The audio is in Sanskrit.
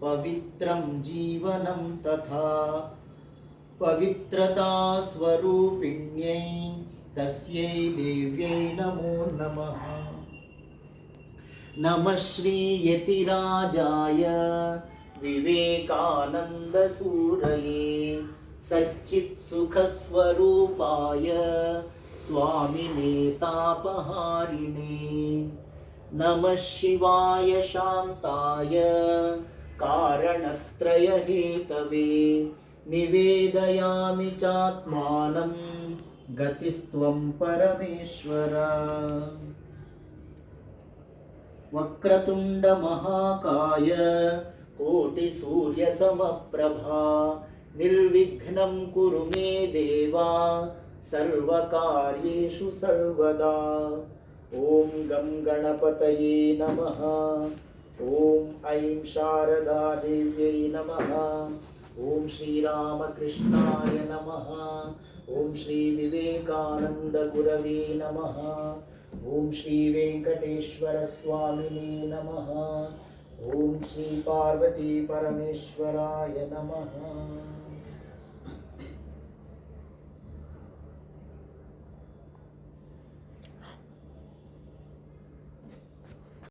पवित्रं जीवनं तथा पवित्रतास्वरूपिण्यै तस्यै देव्यै नमो नमः। नमः श्रीयतिराजाय विवेकानन्दसूरये सच्चित्सुखस्वरूपाय स्वामिने तापहारिणे। नमः शिवाय शान्ताय कारणत्रयहेतवे निवेदयामि चात्मानं गतिस्त्वं परमेश्वर। वक्रतुण्डमहाकाय कोटिसूर्यसमप्रभा निर्विघ्नं कुरु मे देवा सर्वकार्येषु सर्वदा। ॐ गं गणपतये नमः ॐ ऐं शारदादेव्यै नमः। ॐ श्रीरामकृष्णाय नमः। ॐ श्रीविवेकानन्दगुरवे नमः। ॐ श्रीवेङ्कटेश्वरस्वामिने नमः। ॐ श्रीपार्वतीपरमेश्वराय नमः